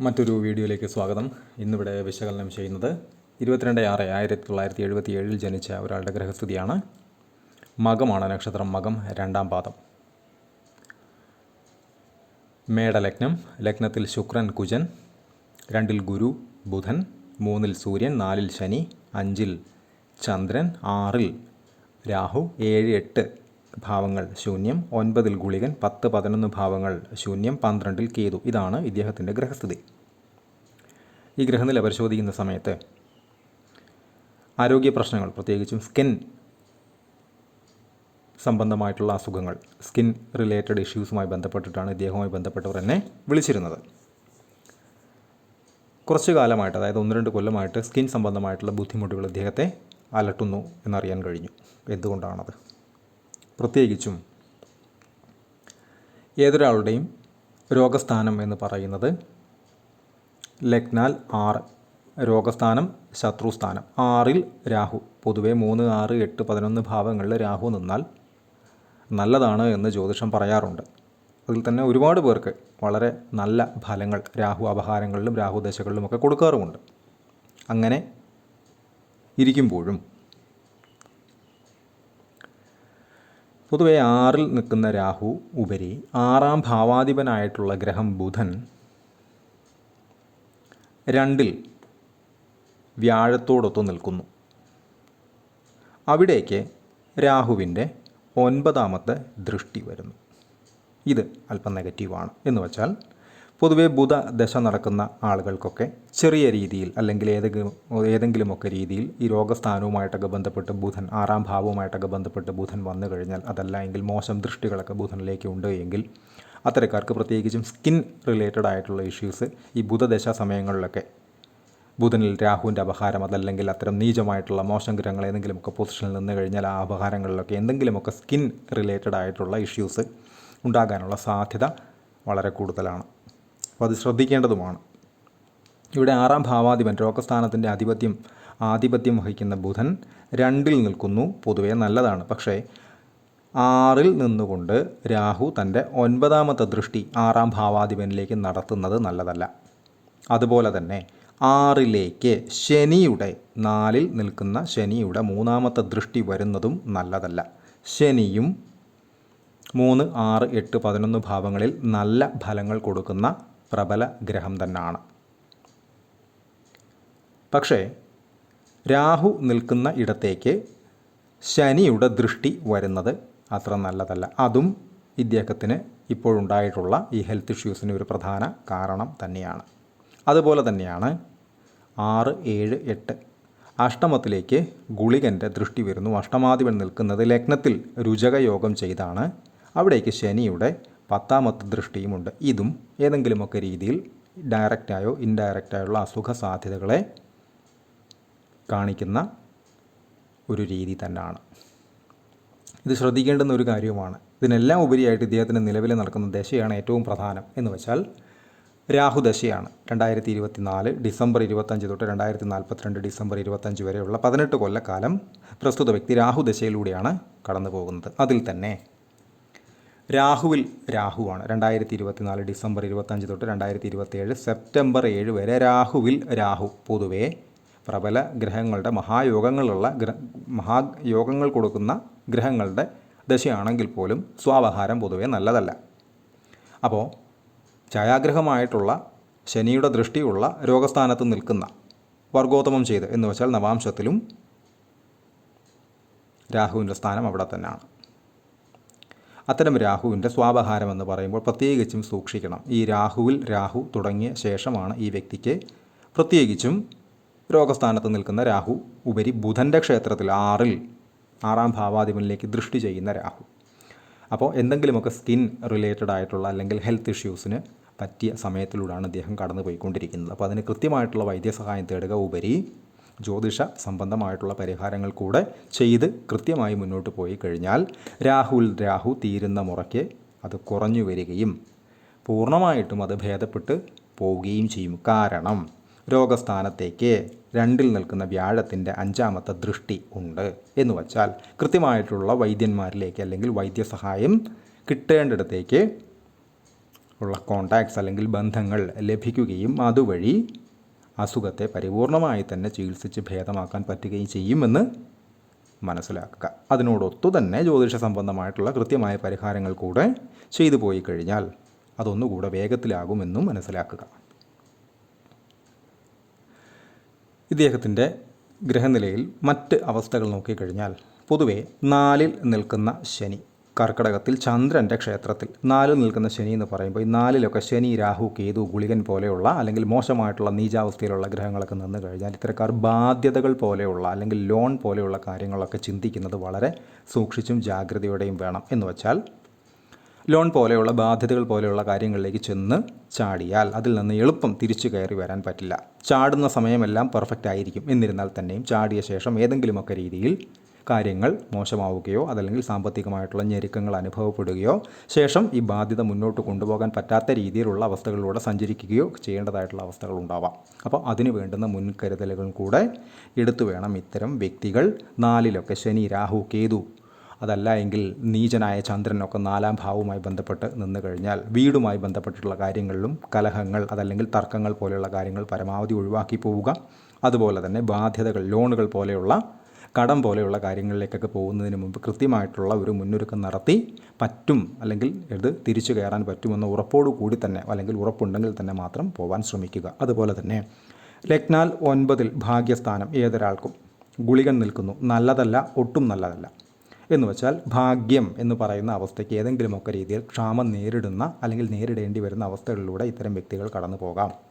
മറ്റൊരു വീഡിയോയിലേക്ക് സ്വാഗതം. ഇന്നിവിടെ വിശകലനം ചെയ്യുന്നത് ഇരുപത്തിരണ്ട് ആറ് ആയിരത്തി തൊള്ളായിരത്തി എഴുപത്തി ഏഴിൽ ജനിച്ച ഒരാളുടെ ഗ്രഹസ്ഥിതിയാണ് മകമാണ് നക്ഷത്രം മകം രണ്ടാം പാദം. മേടലഗ്നം ലഗ്നത്തിൽ ശുക്രൻ കുജൻ. രണ്ടിൽ ഗുരു ബുധൻ. മൂന്നിൽ സൂര്യൻ നാലിൽ ശനി അഞ്ചിൽ ചന്ദ്രൻ ആറിൽ രാഹു ഏഴ് എട്ട് ഭാവങ്ങൾ ശൂന്യം ഒൻപതിൽ ഗുളികൻ പത്ത് പതിനൊന്ന് ഭാവങ്ങൾ ശൂന്യം പന്ത്രണ്ടിൽ കേതു. ഇതാണ് ഇദ്ദേഹത്തിന്റെ ഗ്രഹസ്ഥിതി. ഈ ഗ്രഹനില പരിശോധിക്കുന്ന സമയത്ത് ആരോഗ്യ പ്രശ്നങ്ങൾ പ്രത്യേകിച്ചും സ്കിൻ സംബന്ധമായിട്ടുള്ള അസുഖങ്ങൾ സ്കിൻ റിലേറ്റഡ് ഇഷ്യൂസുമായി ബന്ധപ്പെട്ടിട്ടാണ് ഇദ്ദേഹവുമായി ബന്ധപ്പെട്ടവർ എന്നെ വിളിച്ചിരുന്നത്. കുറച്ചു കാലമായിട്ട് അതായത് ഒന്ന് രണ്ട് കൊല്ലമായിട്ട് സ്കിൻ സംബന്ധമായിട്ടുള്ള ബുദ്ധിമുട്ടുകൾ ഇദ്ദേഹത്തെ അലട്ടുന്നു എന്നറിയാൻ കഴിഞ്ഞു. എന്തുകൊണ്ടാണത്? പ്രത്യേകിച്ചും ഏതൊരാളുടെയും രോഗസ്ഥാനം എന്ന് പറയുന്നത് ലഗ്നാൽ ആറ് രോഗസ്ഥാനം ശത്രുസ്ഥാനം. ആറിൽ രാഹു. പൊതുവെ മൂന്ന് ആറ് എട്ട് പതിനൊന്ന് ഭാവങ്ങളിൽ രാഹു നിന്നാൽ നല്ലതാണ് എന്ന് ജ്യോതിഷം പറയാറുണ്ട്. അതിൽ തന്നെ ഒരുപാട് പേർക്ക് വളരെ നല്ല ഫലങ്ങൾ രാഹു അപഹാരങ്ങളിലും രാഹു ദശകളിലുമൊക്കെ കൊടുക്കാറുമുണ്ട്. അങ്ങനെ ഇരിക്കുമ്പോഴും പൊതുവെ ആറിൽ നിൽക്കുന്ന രാഹു ഉപരി ആറാം ഭാവാധിപനായിട്ടുള്ള ഗ്രഹം ബുധൻ രണ്ടിൽ വ്യാഴത്തോടൊത്ത് നിൽക്കുന്നു. അവിടേക്ക് രാഹുവിന്റെ ഒൻപതാമത്തെ ദൃഷ്ടി വരുന്നു. ഇത് അല്പം നെഗറ്റീവാണ്. എന്ന് വച്ചാൽ പൊതുവെ ബുധ ദശ നടക്കുന്ന ആളുകൾക്കൊക്കെ ചെറിയ രീതിയിൽ അല്ലെങ്കിൽ ഏതെങ്കിലും ഏതെങ്കിലുമൊക്കെ രീതിയിൽ ഈ രോഗസ്ഥാനവുമായിട്ടൊക്കെ ബന്ധപ്പെട്ട് ബുധൻ ആറാം ഭാവവുമായിട്ടൊക്കെ ബന്ധപ്പെട്ട് ബുധൻ വന്നു കഴിഞ്ഞാൽ അതല്ല എങ്കിൽ മോശം ദൃഷ്ടികളൊക്കെ ബുധനിലേക്ക് ഉണ്ട് എങ്കിൽ അത്തരക്കാർക്ക് പ്രത്യേകിച്ചും സ്കിൻ റിലേറ്റഡ് ആയിട്ടുള്ള ഇഷ്യൂസ് ഈ ബുധദശ സമയങ്ങളിലൊക്കെ ബുധനിൽ രാഹുവിന്റെ അപഹാരം അതല്ലെങ്കിൽ അത്തരം നീചമായിട്ടുള്ള മോശം ഗ്രഹങ്ങൾ ഏതെങ്കിലുമൊക്കെ പൊസിഷനിൽ നിന്ന് കഴിഞ്ഞാൽ ആ അപഹാരങ്ങളിലൊക്കെ എന്തെങ്കിലുമൊക്കെ സ്കിൻ റിലേറ്റഡ് ആയിട്ടുള്ള ഇഷ്യൂസ് ഉണ്ടാകാനുള്ള സാധ്യത വളരെ കൂടുതലാണ്. അപ്പോൾ അത് ശ്രദ്ധിക്കേണ്ടതുമാണ്. ഇവിടെ ആറാം ഭാവാധിപൻ രോഗസ്ഥാനത്തിന്റെ ആധിപത്യം ആധിപത്യം വഹിക്കുന്ന ബുധൻ രണ്ടിൽ നിൽക്കുന്നു. പൊതുവേ നല്ലതാണ്. പക്ഷേ ആറിൽ നിന്നുകൊണ്ട് രാഹു തന്റെ ഒൻപതാമത്തെ ദൃഷ്ടി ആറാം ഭാവാധിപനിലേക്ക് നടത്തുന്നത് നല്ലതല്ല. അതുപോലെ തന്നെ ആറിലേക്ക് ശനിയുടെ നാലിൽ നിൽക്കുന്ന ശനിയുടെ മൂന്നാമത്തെ ദൃഷ്ടി വരുന്നതും നല്ലതല്ല. ശനിയും മൂന്ന് ആറ് എട്ട് പതിനൊന്ന് ഭാവങ്ങളിൽ നല്ല ഫലങ്ങൾ കൊടുക്കുന്ന പ്രബല ഗ്രഹം തന്നെയാണ് പക്ഷേ രാഹു നിൽക്കുന്ന ഇടത്തേക്ക് ശനിയുടെ ദൃഷ്ടി വരുന്നത് അത്ര നല്ലതല്ല. അതും ഇദ്ദേഹത്തിന് ഇപ്പോഴുണ്ടായിട്ടുള്ള ഈ ഹെൽത്ത് ഇഷ്യൂസിന് ഒരു പ്രധാന കാരണം തന്നെയാണ്. അതുപോലെ തന്നെയാണ് ആറ് ഏഴ് എട്ട് അഷ്ടമത്തിലേക്ക് ഗുളികന്റെ ദൃഷ്ടി വരുന്നു. അഷ്ടമാധിപൻ നിൽക്കുന്നത് ലഗ്നത്തിൽ രുചകയോഗം ചെയ്താണ്. അവിടേക്ക് ശനിയുടെ പത്താമത്തെ ദൃഷ്ടിയുമുണ്ട്. ഇതും ഏതെങ്കിലുമൊക്കെ രീതിയിൽ ഡയറക്റ്റായോ ഇൻഡയറക്റ്റായുള്ള അസുഖ സാധ്യതകളെ കാണിക്കുന്ന ഒരു രീതി തന്നെയാണ് ഇത് ശ്രദ്ധിക്കേണ്ടുന്ന ഒരു കാര്യവുമാണ്. ഇതിനെല്ലാം ഉപരിയായിട്ട് ഇദ്ദേഹത്തിന് നിലവിൽ നടക്കുന്ന ദശയാണ് ഏറ്റവും പ്രധാനം എന്ന് വെച്ചാൽ രാഹുദശയാണ് രണ്ടായിരത്തി ഇരുപത്തി നാല് ഡിസംബർ ഇരുപത്തഞ്ച് തൊട്ട് രണ്ടായിരത്തി നാൽപ്പത്തിരണ്ട് ഡിസംബർ ഇരുപത്തഞ്ച് വരെയുള്ള പതിനെട്ട് കൊല്ലക്കാലം പ്രസ്തുത വ്യക്തി രാഹുദശയിലൂടെയാണ് കടന്നു പോകുന്നത് അതിൽ തന്നെ രാഹുവിൽ രാഹുവാണ്. രണ്ടായിരത്തി ഇരുപത്തിനാല് ഡിസംബർ ഇരുപത്തഞ്ച് തൊട്ട് രണ്ടായിരത്തി ഇരുപത്തിയേഴ് സെപ്റ്റംബർ ഏഴ് വരെ രാഹുവിൽ രാഹു. പൊതുവേ പ്രബല ഗ്രഹങ്ങളുടെ മഹായോഗങ്ങളുള്ള ഗ്രഹ മഹായോഗങ്ങൾ കൊടുക്കുന്ന ഗ്രഹങ്ങളുടെ ദശയാണെങ്കിൽ പോലും സ്വാവഹാരം പൊതുവേ നല്ലതല്ല. അപ്പോൾ ഛായാഗ്രഹമായിട്ടുള്ള ശനിയുടെ ദൃഷ്ടിയുള്ള രോഗസ്ഥാനത്ത് നിൽക്കുന്ന വർഗോത്തമം ചെയ്ത് എന്ന് വെച്ചാൽ നവാംശത്തിലും രാഹുവിന്റെ സ്ഥാനം അവിടെ തന്നെയാണ്. അത്തരം രാഹുവിന്റെ സ്വാപഹാരം എന്ന് പറയുമ്പോൾ പ്രത്യേകിച്ചും സൂക്ഷിക്കണം. ഈ രാഹുവിൽ രാഹു തുടങ്ങിയ ശേഷമാണ് ഈ വ്യക്തിക്ക് പ്രത്യേകിച്ചും രോഗസ്ഥാനത്ത് നിൽക്കുന്ന രാഹു ഉപരി ബുധന്റെ ക്ഷേത്രത്തിൽ ആറിൽ ആറാം ഭാവാധിപനിലേക്ക് ദൃഷ്ടി ചെയ്യുന്ന രാഹു. അപ്പോൾ എന്തെങ്കിലുമൊക്കെ സ്കിൻ റിലേറ്റഡ് ആയിട്ടുള്ള അല്ലെങ്കിൽ ഹെൽത്ത് ഇഷ്യൂസിന് പറ്റിയ സമയത്തിലൂടെയാണ് അദ്ദേഹം കടന്നു പോയിക്കൊണ്ടിരിക്കുന്നത് അപ്പോൾ അതിന് കൃത്യമായിട്ടുള്ള വൈദ്യസഹായം തേടുക ഉപരി ജ്യോതിഷ സംബന്ധമായിട്ടുള്ള പരിഹാരങ്ങൾ കൂടെ ചെയ്ത് കൃത്യമായി മുന്നോട്ട് പോയി കഴിഞ്ഞാൽ രാഹുൽ രാഹു തീരുന്ന മുറയ്ക്ക് അത് കുറഞ്ഞു വരികയും പൂർണമായിട്ടും അത് ഭേദപ്പെട്ട് പോവുകയും ചെയ്യും. കാരണം രോഗസ്ഥാനത്തേക്ക് രണ്ടിൽ നിൽക്കുന്ന വ്യാഴത്തിന്റെ അഞ്ചാമത്തെ ദൃഷ്ടി ഉണ്ട് എന്ന് വച്ചാൽ കൃത്യമായിട്ടുള്ള വൈദ്യന്മാരിലേക്ക് അല്ലെങ്കിൽ വൈദ്യസഹായം കിട്ടേണ്ടിടത്തേക്ക് ഉള്ള കോണ്ടാക്ട്സ് അല്ലെങ്കിൽ ബന്ധങ്ങൾ ലഭിക്കുകയും അതുവഴി അസുഖത്തെ പരിപൂർണമായി തന്നെ ചികിത്സിച്ച് ഭേദമാക്കാൻ പറ്റുകയും ചെയ്യുമെന്ന് മനസ്സിലാക്കുക. അതിനോടൊത്തു തന്നെ ജ്യോതിഷ സംബന്ധമായിട്ടുള്ള കൃത്യമായ പരിഹാരങ്ങൾ കൂടെ ചെയ്തു പോയി കഴിഞ്ഞാൽ അതൊന്നുകൂടെ വേഗത്തിലാകുമെന്നും മനസ്സിലാക്കുക. ഇദ്ദേഹത്തിന്റെ ഗ്രഹനിലയിൽ മറ്റ് അവസ്ഥകൾ നോക്കിക്കഴിഞ്ഞാൽ പൊതുവെ നാലിൽ നിൽക്കുന്ന ശനി കർക്കടകത്തിൽ ചന്ദ്രന്റെ ക്ഷേത്രത്തിൽ നാലിൽ നിൽക്കുന്ന ശനി എന്ന് പറയുമ്പോൾ ഈ നാലിലൊക്കെ ശനി രാഹു കേതു ഗുളികൻ പോലെയുള്ള അല്ലെങ്കിൽ മോശമായിട്ടുള്ള നീചാവസ്ഥയിലുള്ള ഗ്രഹങ്ങളൊക്കെ നിന്ന് കഴിഞ്ഞാൽ ഇത്തരക്കാർ ബാധ്യതകൾ പോലെയുള്ള അല്ലെങ്കിൽ ലോൺ പോലെയുള്ള കാര്യങ്ങളൊക്കെ ചിന്തിക്കുന്നത് വളരെ സൂക്ഷിച്ചും ജാഗ്രതയോടെയും വേണം എന്ന് വെച്ചാൽ ലോൺ പോലെയുള്ള ബാധ്യതകൾ പോലെയുള്ള കാര്യങ്ങളിലേക്ക് ചെന്ന് ചാടിയാൽ അതിൽ നിന്ന് എളുപ്പം തിരിച്ചു കയറി വരാൻ പറ്റില്ല. ചാടുന്ന സമയമെല്ലാം പെർഫെക്റ്റ് ആയിരിക്കും എന്നിരുന്നാൽ തന്നെയും ചാടിയ ശേഷം ഏതെങ്കിലുമൊക്കെ രീതിയിൽ കാര്യങ്ങൾ മോശമാവുകയോ അതല്ലെങ്കിൽ സാമ്പത്തികമായിട്ടുള്ള ഞെരുക്കങ്ങൾ അനുഭവപ്പെടുകയോ ശേഷം ഈ ബാധ്യത മുന്നോട്ട് കൊണ്ടുപോകാൻ പറ്റാത്ത രീതിയിലുള്ള അവസ്ഥകളിലൂടെ സഞ്ചരിക്കുകയോ ചെയ്യേണ്ടതായിട്ടുള്ള അവസ്ഥകൾ ഉണ്ടാവാം. അപ്പോൾ അതിന് വേണ്ടുന്ന മുൻകരുതലുകൾ കൂടെ എടുത്തു വേണം ഇത്തരം വ്യക്തികൾ നാലിലൊക്കെ ശനി രാഹു കേതു അതല്ല എങ്കിൽ നീചനായ ചന്ദ്രനൊക്കെ നാലാം ഭാവവുമായി ബന്ധപ്പെട്ട് നിന്ന് കഴിഞ്ഞാൽ വീടുമായി ബന്ധപ്പെട്ടിട്ടുള്ള കാര്യങ്ങളിലും കലഹങ്ങൾ അതല്ലെങ്കിൽ തർക്കങ്ങൾ പോലെയുള്ള കാര്യങ്ങൾ പരമാവധി ഒഴിവാക്കി പോവുക. അതുപോലെ തന്നെ ബാധ്യതകൾ ലോണുകൾ പോലെയുള്ള കടം പോലെയുള്ള കാര്യങ്ങളിലേക്കൊക്കെ പോകുന്നതിന് മുമ്പ് കൃത്യമായിട്ടുള്ള ഒരു മുന്നൊരുക്കം നടത്തി പറ്റും അല്ലെങ്കിൽ ഇത് തിരിച്ചു കയറാൻ പറ്റുമെന്ന ഉറപ്പോടു കൂടി തന്നെ അല്ലെങ്കിൽ ഉറപ്പുണ്ടെങ്കിൽ തന്നെ മാത്രം പോകാൻ ശ്രമിക്കുക. അതുപോലെ തന്നെ ലഗ്നാൽ ഒൻപതിൽ ഭാഗ്യസ്ഥാനം ഏതൊരാൾക്കും? ഗുളികൻ നിൽക്കുന്നു. നല്ലതല്ല ഒട്ടും നല്ലതല്ല. എന്ന് വെച്ചാൽ ഭാഗ്യം എന്ന് പറയുന്ന അവസ്ഥയ്ക്ക് ഏതെങ്കിലുമൊക്കെ രീതിയിൽ ക്ഷാമം നേരിടുന്ന അല്ലെങ്കിൽ നേരിടേണ്ടി വരുന്ന അവസ്ഥകളിലൂടെ ഇത്തരം വ്യക്തികൾ കടന്നു പോകാം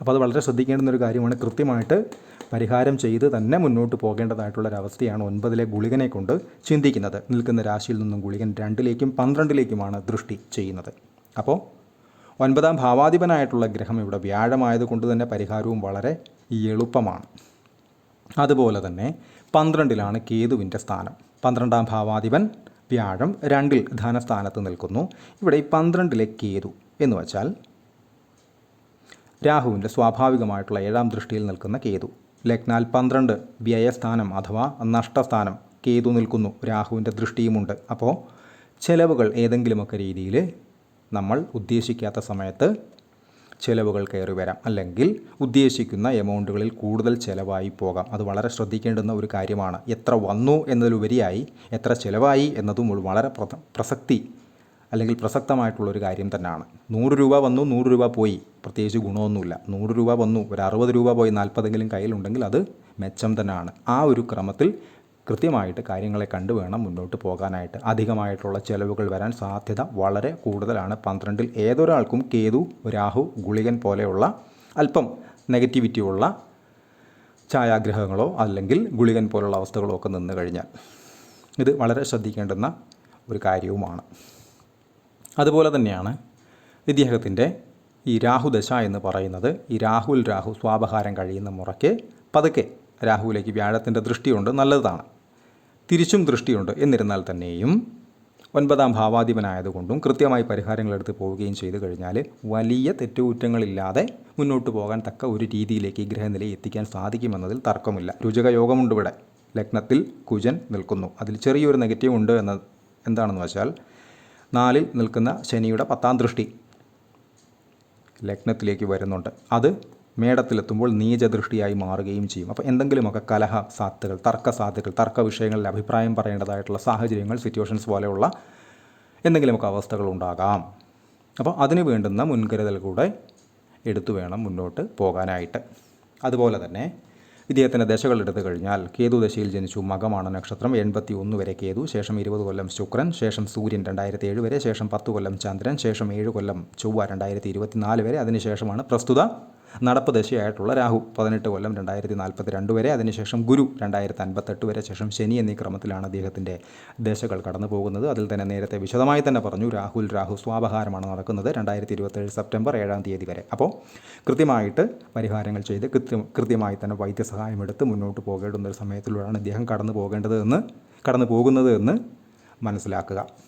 അപ്പോൾ അത് വളരെ ശ്രദ്ധിക്കേണ്ടുന്ന ഒരു കാര്യമാണ്. കൃത്യമായിട്ട് പരിഹാരം ചെയ്ത് തന്നെ മുന്നോട്ട് പോകേണ്ടതായിട്ടുള്ള ഒരവസ്ഥയാണ് ഒൻപതിലെ ഗുളികനെ കൊണ്ട് ചിന്തിക്കുന്നത്. നിൽക്കുന്ന രാശിയിൽ നിന്നും ഗുളികൻ രണ്ടിലേക്കും പന്ത്രണ്ടിലേക്കുമാണ് ദൃഷ്ടി ചെയ്യുന്നത്. അപ്പോൾ ഒൻപതാം ഭാവാധിപനായിട്ടുള്ള ഗ്രഹം ഇവിടെ വ്യാഴമായതുകൊണ്ട് തന്നെ പരിഹാരവും വളരെ എളുപ്പമാണ്. അതുപോലെ തന്നെ പന്ത്രണ്ടിലാണ് കേതുവിന്റെ സ്ഥാനം. പന്ത്രണ്ടാം ഭാവാധിപൻ വ്യാഴം രണ്ടിൽ ധനസ്ഥാനത്ത് നിൽക്കുന്നു. ഇവിടെ ഈ പന്ത്രണ്ടിലെ കേതു എന്ന് വച്ചാൽ രാഹുവിന്റെ സ്വാഭാവികമായിട്ടുള്ള ഏഴാം ദൃഷ്ടിയിൽ നിൽക്കുന്ന കേതു. ലഗ്നാൽ പന്ത്രണ്ട് വ്യയസ്ഥാനം അഥവാ നഷ്ടസ്ഥാനം കേതു നിൽക്കുന്നു. രാഹുവിന്റെ ദൃഷ്ടിയുമുണ്ട്. അപ്പോൾ ചിലവുകൾ ഏതെങ്കിലുമൊക്കെ രീതിയിൽ നമ്മൾ ഉദ്ദേശിക്കാത്ത സമയത്ത് ചിലവുകൾ കയറി വരാം. അല്ലെങ്കിൽ ഉദ്ദേശിക്കുന്ന എമൗണ്ടുകളിൽ കൂടുതൽ ചിലവായി പോകാം. അത് വളരെ ശ്രദ്ധിക്കേണ്ടുന്ന ഒരു കാര്യമാണ്. എത്ര വന്നു എന്നതിലുപരിയായി എത്ര ചിലവായി എന്നതും വളരെ പ്രസക്തി അല്ലെങ്കിൽ പ്രസക്തമായിട്ടുള്ളൊരു കാര്യം തന്നെയാണ് നൂറ് രൂപ വന്നു നൂറ് രൂപ പോയി. പ്രത്യേകിച്ച് ഗുണമൊന്നുമില്ല. നൂറ് രൂപ വന്നു ഒരു അറുപത് രൂപ പോയി നാൽപ്പതെങ്കിലും കയ്യിലുണ്ടെങ്കിൽ അത് മെച്ചം തന്നെയാണ് ആ ഒരു ക്രമത്തിൽ കൃത്യമായിട്ട് കാര്യങ്ങളെ കണ്ടു വേണം മുന്നോട്ട് പോകാനായിട്ട്. അധികമായിട്ടുള്ള ചിലവുകൾ വരാൻ സാധ്യത വളരെ കൂടുതലാണ്. പന്ത്രണ്ടിൽ ഏതൊരാൾക്കും കേതു രാഹു ഗുളികൻ പോലെയുള്ള അല്പം നെഗറ്റിവിറ്റി ഉള്ള ഛായാഗ്രഹങ്ങളോ അല്ലെങ്കിൽ ഗുളികൻ പോലുള്ള അവസ്ഥകളോ ഒക്കെ നിന്ന് കഴിഞ്ഞാൽ ഇത് വളരെ ശ്രദ്ധിക്കേണ്ടുന്ന ഒരു കാര്യവുമാണ്. അതുപോലെ തന്നെയാണ് ഇദ്ദേഹത്തിന്റെ ഈ രാഹുദശ എന്ന് പറയുന്നത്. ഈ രാഹുൽ രാഹു സ്വാപഹാരം കഴിയുന്ന മുറയ്ക്ക് പതുക്കെ രാഹുവിലേക്ക് വ്യാഴത്തിന്റെ ദൃഷ്ടിയുണ്ട് നല്ലതാണ്. തിരിച്ചും ദൃഷ്ടിയുണ്ട്. എന്നിരുന്നാൽ തന്നെയും ഒൻപതാം ഭാവാധിപനായതുകൊണ്ടും കൃത്യമായി പരിഹാരങ്ങൾ എടുത്ത് പോവുകയും ചെയ്തു കഴിഞ്ഞാൽ വലിയ തെറ്റുകുറ്റങ്ങളില്ലാതെ മുന്നോട്ട് പോകാൻ തക്ക ഒരു രീതിയിലേക്ക് ഈ ഗ്രഹനിലയെ എത്തിക്കാൻ സാധിക്കുമെന്നതിൽ തർക്കമില്ല. രുചക യോഗമുണ്ട് ഇവിടെ. ലഗ്നത്തിൽ കുജൻ നിൽക്കുന്നു. അതിൽ ചെറിയൊരു നെഗറ്റീവ് ഉണ്ട് എന്ന എന്താണെന്ന് വെച്ചാൽ നാലിൽ നിൽക്കുന്ന ശനിയുടെ പത്താം ദൃഷ്ടി ലഗ്നത്തിലേക്ക് വരുന്നുണ്ട്. അത് മേടത്തിലെത്തുമ്പോൾ നീചദൃഷ്ടിയായി മാറുകയും ചെയ്യും. അപ്പോൾ എന്തെങ്കിലുമൊക്കെ കലഹ സാധ്യതകൾ തർക്ക സാധ്യതകൾ തർക്ക വിഷയങ്ങളിൽ അഭിപ്രായം പറയേണ്ടതായിട്ടുള്ള സാഹചര്യങ്ങൾ സിറ്റുവേഷൻസ് പോലെയുള്ള എന്തെങ്കിലുമൊക്കെ അവസ്ഥകൾ ഉണ്ടാകാം. അപ്പോൾ അതിന് വേണ്ടുന്ന മുൻകരുതൽ കൂടെ എടുത്തു വേണം മുന്നോട്ട് പോകാനായിട്ട്. അതുപോലെ തന്നെ ഇദ്ദേഹത്തിന്റെ ദശകൾ എടുത്തു കഴിഞ്ഞാൽ കേതു ദശയിൽ ജനിച്ചു മകമാണ് നക്ഷത്രം. എൺപത്തി ഒന്ന് വരെ കേതു ശേഷം ഇരുപത് കൊല്ലം ശുക്രൻ ശേഷം സൂര്യൻ രണ്ടായിരത്തി ഏഴ് വരെ ശേഷം പത്ത് കൊല്ലം ചന്ദ്രൻ ശേഷം ഏഴ് കൊല്ലം ചൊവ്വ രണ്ടായിരത്തി ഇരുപത്തിനാല് വരെ അതിനുശേഷമാണ് പ്രസ്തുത നടപ്പ് ദശയായിട്ടുള്ള രാഹു പതിനെട്ട് കൊല്ലം രണ്ടായിരത്തി നാൽപ്പത്തി രണ്ട് വരെ. അതിനുശേഷം ഗുരു രണ്ടായിരത്തി അൻപത്തെട്ട് വരെ. ശേഷം ശനി എന്നീ ക്രമത്തിലാണ് അദ്ദേഹത്തിന്റെ ദശകൾ കടന്നു പോകുന്നത്. അതിൽ തന്നെ നേരത്തെ വിശദമായി തന്നെ പറഞ്ഞു രാഹുൽ രാഹു സ്വാപഹാരമാണ് നടക്കുന്നത് രണ്ടായിരത്തി ഇരുപത്തേഴ് സെപ്റ്റംബർ ഏഴാം തീയതി വരെ. അപ്പോൾ കൃത്യമായിട്ട് പരിഹാരങ്ങൾ ചെയ്ത് കൃത്യം കൃത്യമായി തന്നെ വൈദ്യസഹായം എടുത്ത് മുന്നോട്ട് പോകേണ്ടുന്ന ഒരു സമയത്തിലൂടെയാണ് ഇദ്ദേഹം കടന്നു പോകേണ്ടത് എന്ന് കടന്നു പോകുന്നത് എന്ന് മനസ്സിലാക്കുക.